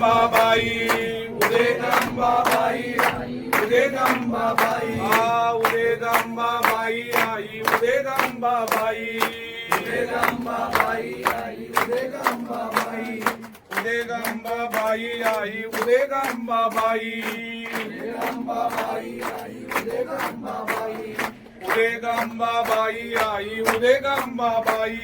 Ambabai Udit Ambabai Udit Ambabai a Udit Ambabai I Udit Ambabai Udit Ambabai I Udit Ambabai Udit Ambabai I Udit Ambabai Udit Ambabai I Udit Ambabai Udit Ambabai I Udit Ambabai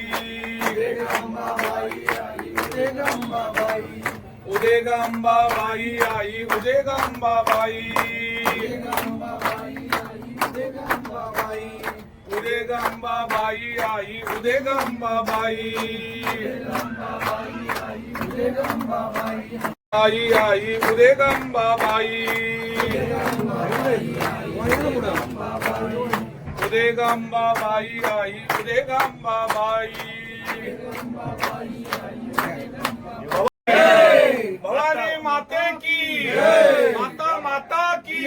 Udit Ambabai I Udit Ambabai उदेगा Amba by I उदेगा Amba बाई उदेगा Amba by I उदेगा Amba by I आई उदेगा अम्बा बाई उदेगा Amba by I उदेगा Amba बाई माता माता की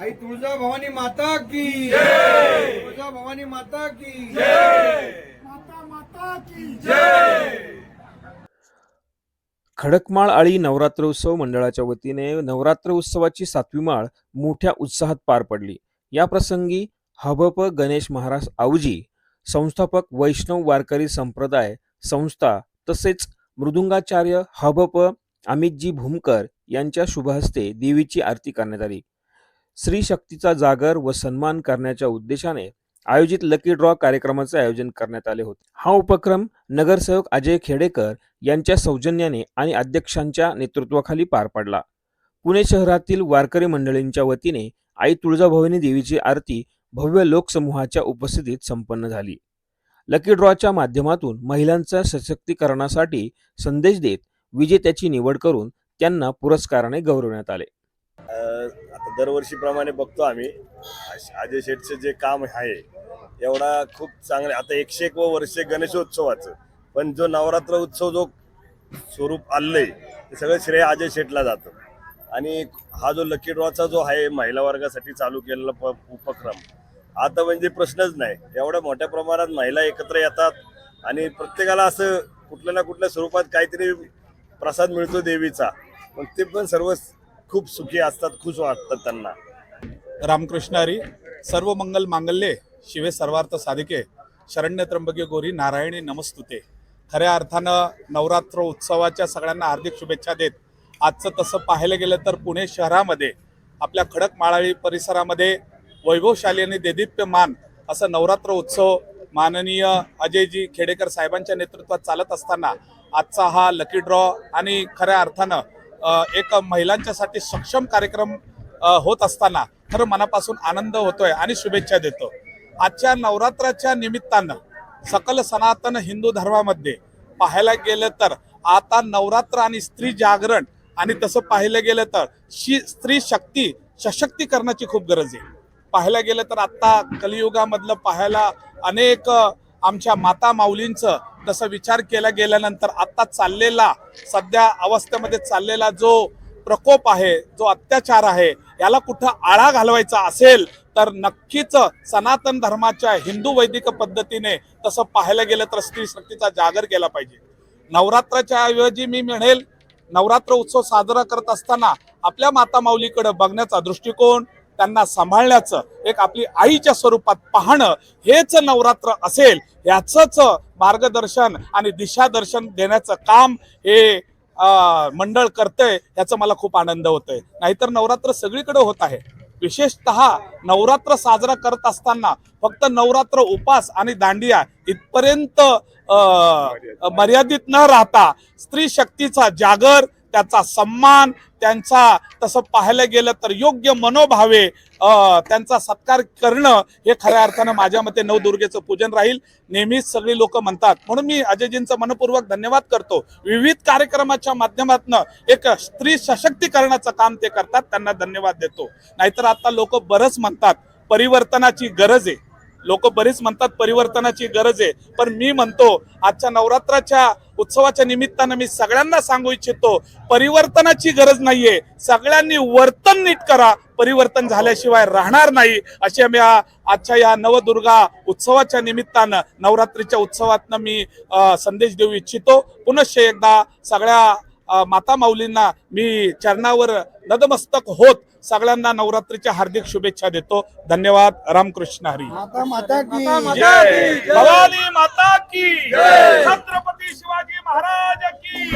आई तुळजा भवानी माता की तुळजा भवानी माता की माता माता की खडकमाळ आळी नवरात्र उत्सव मंडळाच्या वतीने नवरात्र उत्सवाची सातवी माळ मोठ्या उत्साहात पार पडली. या प्रसंगी हबप गणेश महाराज आऊजी संस्थापक वैष्णव वारकरी संप्रदाय संस्था तसेच मृदुंगाचार्य हबप अमितजी भूमकर यांच्या शुभहस्ते देवीची आरती करण्यात आली. स्त्री शक्तीचा जागर व सन्मान करण्याच्या उद्देशाने आयोजित लकी ड्रॉ कार्यक्रमाचे आयोजन करण्यात आले होते. हा उपक्रम नगरसेवक अजय खेडेकर यांच्या सौजन्याने आणि अध्यक्षांच्या नेतृत्वाखाली पार पडला. पुणे शहरातील वारकरी मंडळींच्या वतीने आई तुळजाभवानी देवीची आरती भव्य लोकसमूहाच्या उपस्थितीत संपन्न झाली. लकी ड्रॉच्या माध्यमातून महिलांच्या सशक्तीकरणासाठी संदेश देत विजेत्याची निवड करून त्यांना पुरस्काराने गौरवण्यात आले. आता दरवर्षीप्रमाणे बघतो आम्ही. अश- अजय शेठचं जे काम आहे एवढा खूप चांगलं आता एकशे एक वर्ष गणेशोत्सवाचं. पण जो नवरात्र उत्सव जो स्वरूप आलंय ते सगळं श्रेय अजय शेठला जातं. आणि हा जो लकी ड्रॉचा जो आहे महिला वर्गासाठी चालू केलेला प उपक्रम आता म्हणजे प्रश्नच नाही. एवढ्या मोठ्या प्रमाणात महिला एकत्र येतात आणि प्रत्येकाला असं कुठल्या ना कुठल्या स्वरूपात काहीतरी प्रसाद मिळतो देवीचा. पण ते पण सर्व खूप सुखी असतात खुश वाटतात त्यांना. रामकृष्णारी सर्व मंगल मांगल्ये शिवे सर्वार्थ साधिके शरण्य त्र्यंबके गोरी नारायणी नमस्तुते. खऱ्या अर्थानं नवरात्र उत्सवाच्या सगळ्यांना हार्दिक शुभेच्छा देत आजचं तसं पाहायला गेलं तर पुणे शहरामध्ये आपल्या खडक माळाळी परिसरामध्ये वैभवशाली आणि देदीप्यमान असं नवरात्र उत्सव माननीय अजयजी खेडेकर साहेबांच्या नेतृत्वात चालत असताना आजचा हा लकी ड्रॉ आणि खऱ्या अर्थानं एक महिलांच्यासाठी सक्षम कार्यक्रम होत असताना खरं मनापासून आनंद होतोय आणि शुभेच्छा देतो. आजच्या नवरात्राच्या निमित्तानं सकल सनातन हिंदू धर्मामध्ये पाहायला गेलं तर आता नवरात्र आणि स्त्री जागरण आणि तसं पाहिलं गेलं तर शी स्त्री शक्ती सशक्तीकरणाची खूप गरज आहे. पाहायला गेलं तर आत्ता कलियुगामधलं पाहायला अनेक आमच्या माता माऊलींचं तसं विचार केला गेल्यानंतर आत्ता चाललेला सध्या अवस्थेमध्ये चाललेला जो प्रकोप आहे जो अत्याचार आहे याला कुठं आळा घालवायचा असेल तर नक्कीच सनातन धर्माच्या हिंदू वैदिक पद्धतीने तसं पाहायला गेलं तर स्त्री शक्तीचा जागर केला पाहिजे. नवरात्राच्या ऐवजी मी म्हणेल नवरात्र उत्सव साजरा करत असताना आपल्या माता माऊलीकडे बघण्याचा दृष्टिकोन त्यांना सांभाळण्याचं एक आपली आईच्या स्वरूपात पाहणं हेच नवरात्र असेल याचंच मार्गदर्शन आणि दिशादर्शन देण्याचं काम हे मंडळ करतंय याचा मला खूप आनंद होतोय. नाहीतर नवरात्र सगळीकडे होत आहे. विशेषतः नवरात्र साजरा करत असताना फक्त नवरात्र उपास आणि दांडिया इथपर्यंत मर्यादित न राहता स्त्री शक्तीचा जागर त्याचा सन्मान त्यांचा तसं पाहायला गेलं तर योग्य मनोभावे त्यांचा सत्कार करणं हे खऱ्या अर्थानं माझ्या मते नवदुर्गेचं पूजन राहील. नेहमीच सगळी लोक म्हणतात. म्हणून मी अजयजींचं मनपूर्वक धन्यवाद करतो. विविध कार्यक्रमाच्या माध्यमातून एक स्त्री सशक्तीकरणाचं काम ते करतात. त्यांना धन्यवाद देतो. नाहीतर आता लोक बरंच म्हणतात परिवर्तनाची गरज आहे. लोक बरीच म्हणतात परिवर्तनाची गरज आहे. पण मी म्हणतो आजच्या नवरात्राच्या उत्सवाच्या निमित्तानं मी सगळ्यांना सांगू इच्छितो परिवर्तनाची गरज नाहीये. सगळ्यांनी वर्तन नीट करा. परिवर्तन झाल्याशिवाय राहणार नाही असे मी आजच्या या नवदुर्गा उत्सवाच्या निमित्तानं नवरात्रीच्या उत्सवातनं मी संदेश देऊ इच्छितो. पुनश्च एकदा सगळ्या माता माऊलींना मी चरणावर नदमस्तक होत सगळ्यांना नवरात्रीच्या हार्दिक शुभेच्छा देतो. धन्यवाद. रामकृष्ण हरी. माता माता की भवानी माता की छत्रपती शिवाजी महाराज की